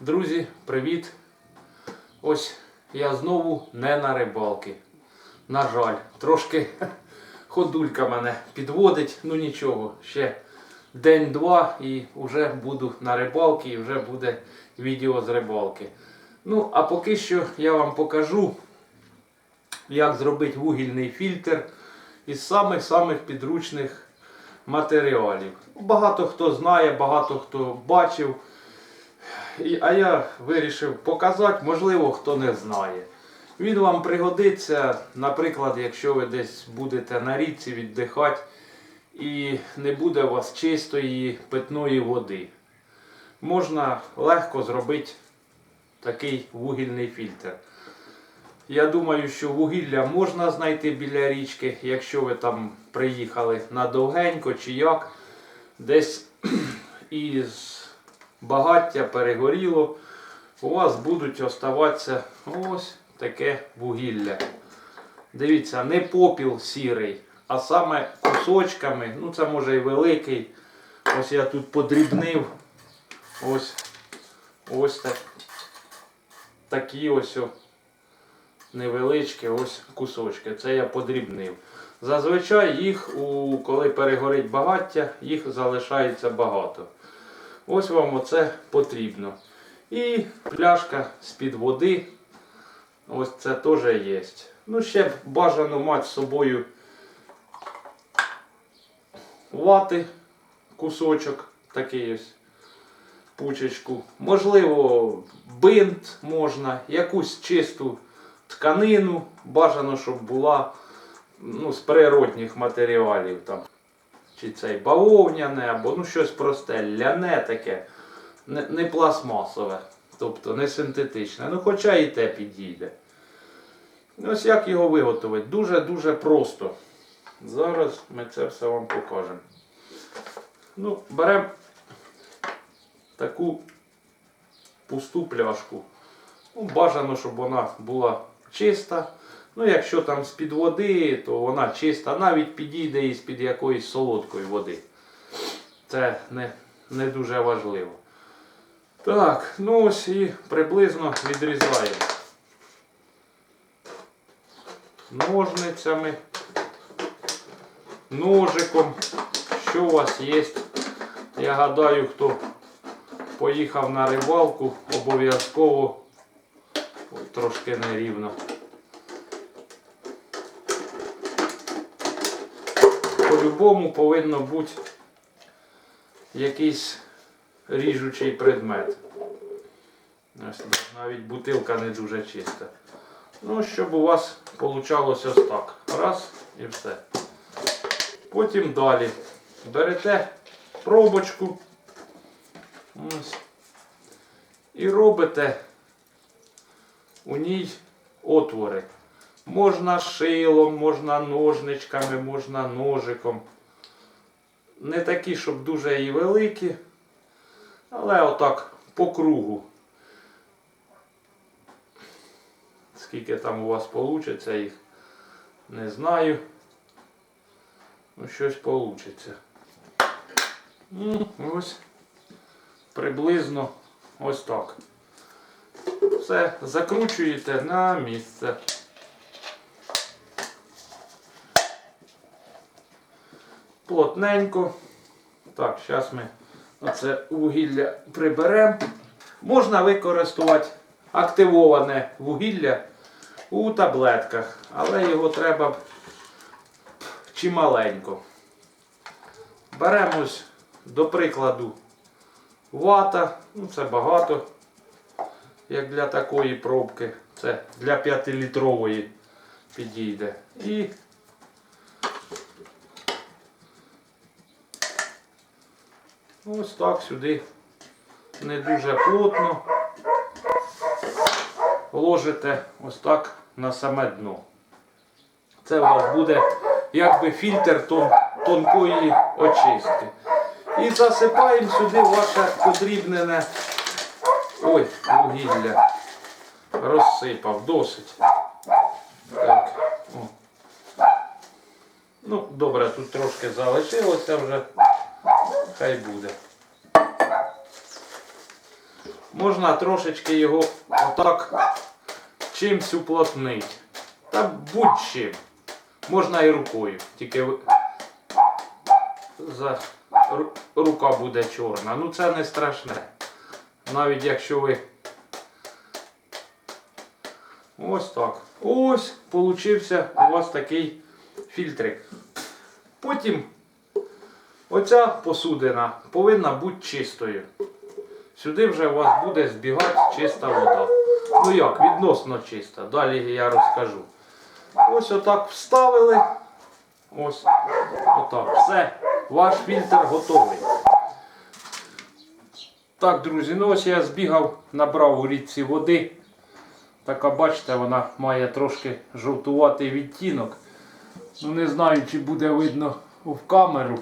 Друзі, привіт! Ось я знову не на рибалки. На жаль, трошки ходулька мене підводить, ну нічого, ще день-два і вже буду на рибалки і вже буде відео з рибалки. Ну, а поки що я вам покажу, як зробити вугільний фільтр із самих-самих підручних матеріалів. Багато хто знає, багато хто бачив. А я вирішив показати, можливо, хто не знає. Він вам пригодиться, наприклад, якщо ви десь будете на річці віддихати і не буде у вас чистої питної води. Можна легко зробити такий вугільний фільтр. Я думаю, що вугілля можна знайти біля річки, якщо ви там приїхали на довгенько чи як, десь із багаття перегоріло, у вас будуть оставатися ось таке вугілля. Дивіться, не попіл сірий, а саме кусочками, ну це може і великий. Ось я тут подрібнив. Ось ось так, такі ось невеличкі ось кусочки. Це я подрібнив. Зазвичай їх, коли перегорить багаття, їх залишається багато. Ось вам оце потрібно. І пляшка з-під води. Ось це теж є. Ну, ще бажано мати з собою вати, кусочок, такий ось пучечку. Можливо, бинт можна, якусь чисту тканину. Бажано, щоб була ну, з природних матеріалів. Там чи цей бавовняне, або ну щось просте, ляне таке, не, не пластмасове, тобто не синтетичне. Ну, хоча і те підійде. Ось як його виготовити. Дуже-дуже просто. Зараз ми це все вам покажемо. Ну, беремо таку пусту пляшку. Ну, бажано, щоб вона була чиста. Ну, якщо там з-під води, то вона чиста, навіть підійде із під якоїсь солодкої води. Це не, не дуже важливо. Так, ну ось і приблизно відрізаємо. Ножницями, ножиком, що у вас є. Я гадаю, хто поїхав на рибалку, обов'язково трошки нерівно. По-любому повинно бути якийсь ріжучий предмет. Навіть бутилка не дуже чиста. Ну, щоб у вас вийшло ось так. Раз і все. Потім далі берете пробочку. Ось. І робите у ній отвори. Можна шилом, можна ножничками, можна ножиком. Не такі, щоб дуже і великі, але отак по кругу. Скільки там у вас вийде, їх не знаю. Ну, щось вийде. Ось приблизно ось так. Все закручуєте на місце. Плотненько. Так, зараз ми оце вугілля приберемо. Можна використовувати активоване вугілля у таблетках, але його треба чималенько. Беремо ось, до прикладу, вата, ну це багато, як для такої пробки. Це для 5-літрової підійде. І ось так сюди не дуже плотно ложите ось так на саме дно. Це у вас буде якби фільтр тон, тонкої очистки. І засипаємо сюди ваше подрібнене ой, вугілля. Розсипав досить. Так. О. Ну, добре, тут трошки залишилося вже. Хай буде. можна трошечки його отак чимсь уплотнити. Та будь-чим. Можна і рукою. Тільки за... рука буде чорна. Ну це не страшне. Навіть якщо ви. Ось так. Ось получився у вас такий фільтрик. Потім оця посудина повинна бути чистою. Сюди вже у вас буде збігати чиста вода. Ну як, відносно чиста. Далі я розкажу. Ось отак вставили. Ось. Отак. Все. Ваш фільтр готовий. Так, друзі, ну ось я збігав, набрав у річці води. Така, бачите, вона має трошки жовтуватий відтінок. Ну не знаю, чи буде видно в камеру.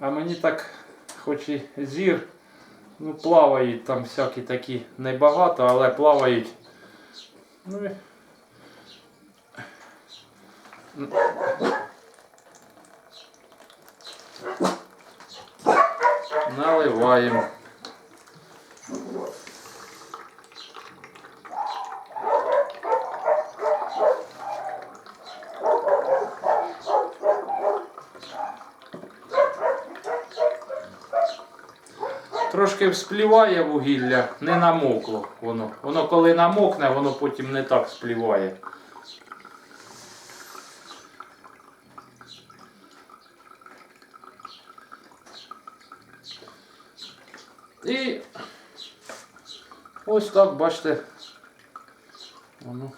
А мені так, хоч і зір, ну плавають там всякі такі небагато, але плавають. Ну, і- Наливаємо. Трошки вспліває вугілля, не намокло воно. Воно коли намокне, воно потім не так спліває. І ось так, бачите, воно.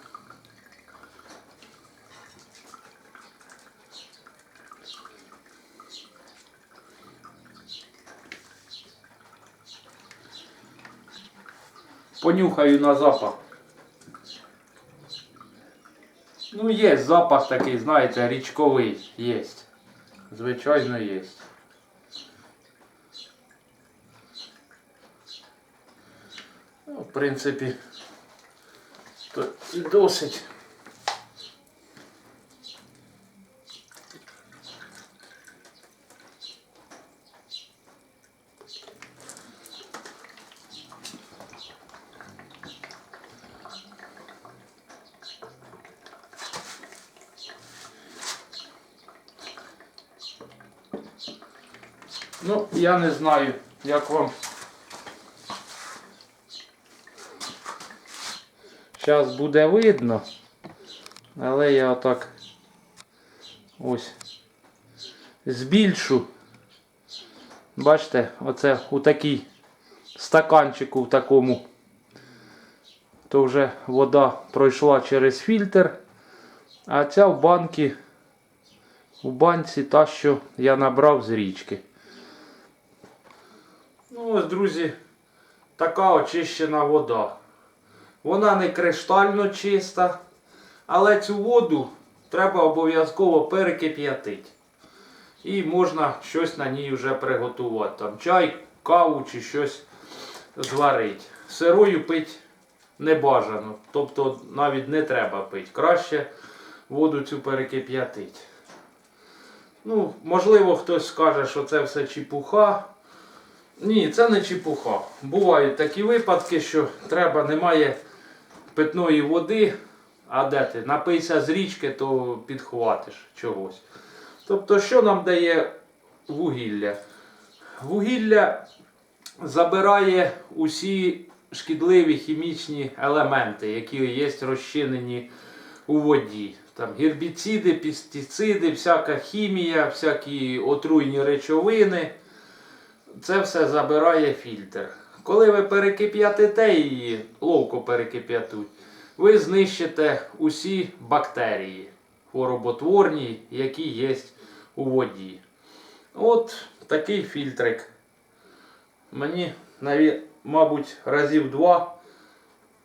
Понюхаю на запах. Ну, є запах такий, знаєте, річковий є. Звичайно, є. Ну, в принципі, то і досить. Ну, я не знаю, як вам. Зараз буде видно. Але я отак ось збільшу. Бачите, оце у такій стаканчику в такому. То вже вода пройшла через фільтр. А ця в банці, у банці та, що я набрав з річки. Ну ось, друзі, така очищена вода. Вона не криштально чиста, але цю воду треба обов'язково перекип'ятити. І можна щось на ній вже приготувати. Там чай, каву чи щось зварити. Сирою пити не бажано. Тобто навіть не треба пити. Краще воду цю перекип'ятити. Ну, можливо, хтось скаже, що це все чепуха. Ні, це не чепуха. Бувають такі випадки, що треба, немає питної води, а де ти? Напийся з річки, то підхватиш чогось. Тобто, що нам дає вугілля? Вугілля забирає усі шкідливі хімічні елементи, які є розчинені у воді. Там гербіциди, пестициди, всяка хімія, всякі отруйні речовини. Це все забирає фільтр. Коли ви перекип'ятите її, ловко перекип'ятуть, ви знищите усі бактерії хвороботворні, які є у воді. От такий фільтрик. Мені, мабуть, разів два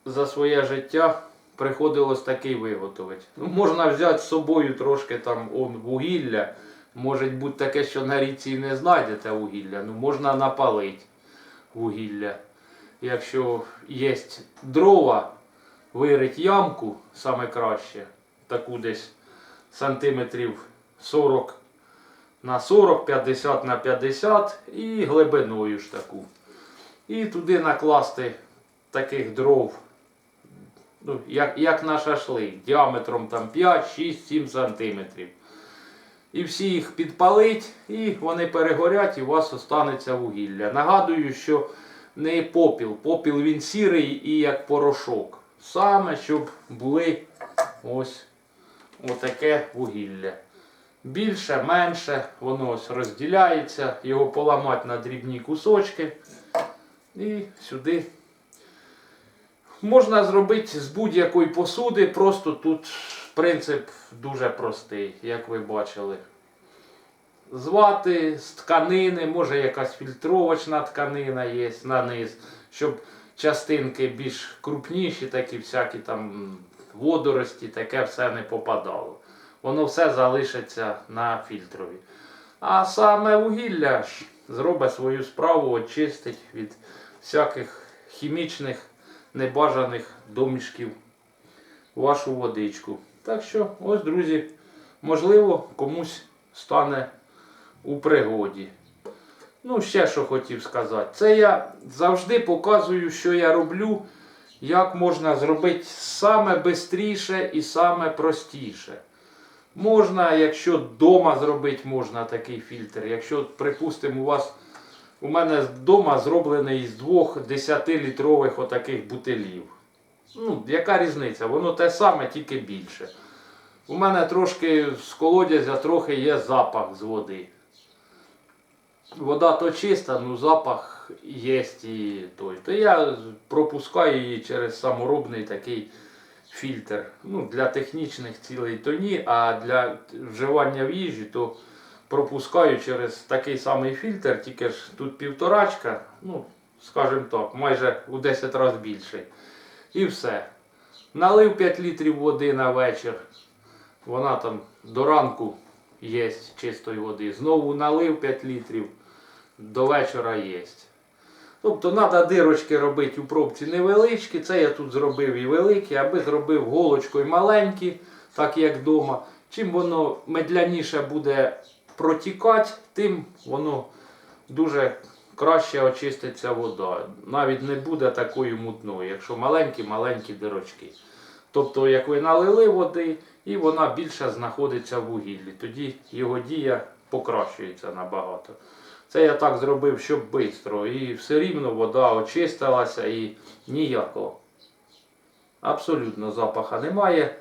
за своє життя приходилось такий виготовити. Ну, можна взяти з собою трошки там вугілля. Може бути таке, що на річці не знайдете вугілля, ну можна напалити вугілля. Якщо є дрова, вирить ямку саме краще, таку десь сантиметрів 40 на 40, 50 на 50 і глибиною ж таку. І туди накласти таких дров, ну, як, як на шашлик, діаметром там 5, 6, 7 сантиметрів. І всі їх підпалить, і вони перегорять, і у вас останеться вугілля. Нагадую, що не попіл. Попіл він сірий і як порошок. Саме, щоб були ось отаке вугілля. Більше, менше, воно ось розділяється, його поламати на дрібні кусочки. І сюди можна зробити з будь-якої посуди, просто тут принцип дуже простий, як ви бачили. З вати, з тканини, може якась фільтровочна тканина є на низ, щоб частинки більш крупніші, такі всякі там водорості, таке все не попадало. Воно все залишиться на фільтрові. А саме вугілля ж зробить свою справу, очистить від всяких хімічних небажаних домішків вашу водичку. Так що, ось, друзі, можливо, комусь стане у пригоді. Ну, ще що хотів сказати. Це я завжди показую, що я роблю, як можна зробити саме швидше і саме простіше. Можна, якщо вдома зробити, можна такий фільтр. Якщо, припустимо, у вас у мене вдома зроблений з двох 10-літрових отаких бутилів. Ну, яка різниця? Воно те саме, тільки більше. У мене трошки з колодязя трохи є запах з води. Вода то чиста, ну запах є і той. То я пропускаю її через саморобний такий фільтр. Ну, для технічних цілей то ні, а для вживання в їжі то пропускаю через такий самий фільтр, тільки ж тут півторачка, ну, скажімо так, майже у 10 разів більший. І все. Налив 5 літрів води на вечір. Вона там до ранку є чистої води. Знову налив 5 літрів, до вечора є. Тобто треба дирочки робити у пробці невеличкі. Це я тут зробив і великі, аби зробив голочкою маленькі, так як вдома. Чим воно медляніше буде протікати, тим воно дуже краще очиститься вода. Навіть не буде такою мутною, якщо маленькі-маленькі дирочки. Тобто, як ви налили води, і вона більше знаходиться в вугіллі, тоді його дія покращується набагато. Це я так зробив, щоб швидко. І все рівно вода очистилася і ніякого. Абсолютно запаха немає.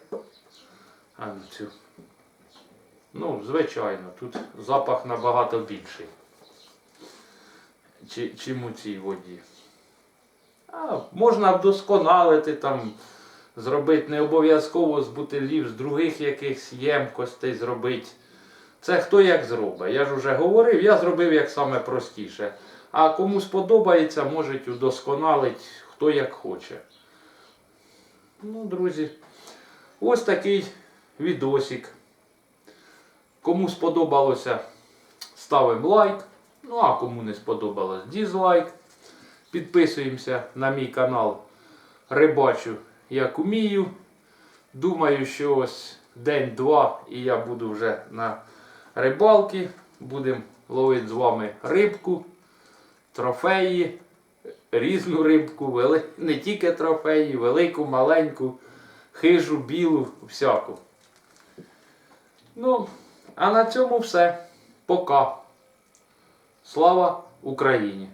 Ну, звичайно, тут запах набагато більший, чи, чим у цій воді. А, можна вдосконалити там, зробити не обов'язково з бутилів, з других якихось ємкостей зробити. Це хто як зробить. Я ж вже говорив, я зробив як саме простіше. А кому сподобається, можуть удосконалити хто як хоче. Ну, друзі, ось такий відосик. Кому сподобалося, ставимо лайк. Ну а кому не сподобалось, дізлайк. Підписуємося на мій канал Рибачу як умію. Думаю, що ось день-два і я буду вже на рибалки. Будемо ловити з вами рибку, трофеї, різну рибку, вели... не тільки трофеї, велику, маленьку, хижу, білу, всяку. Ну, а на цьому все. Пока. Слава Україні!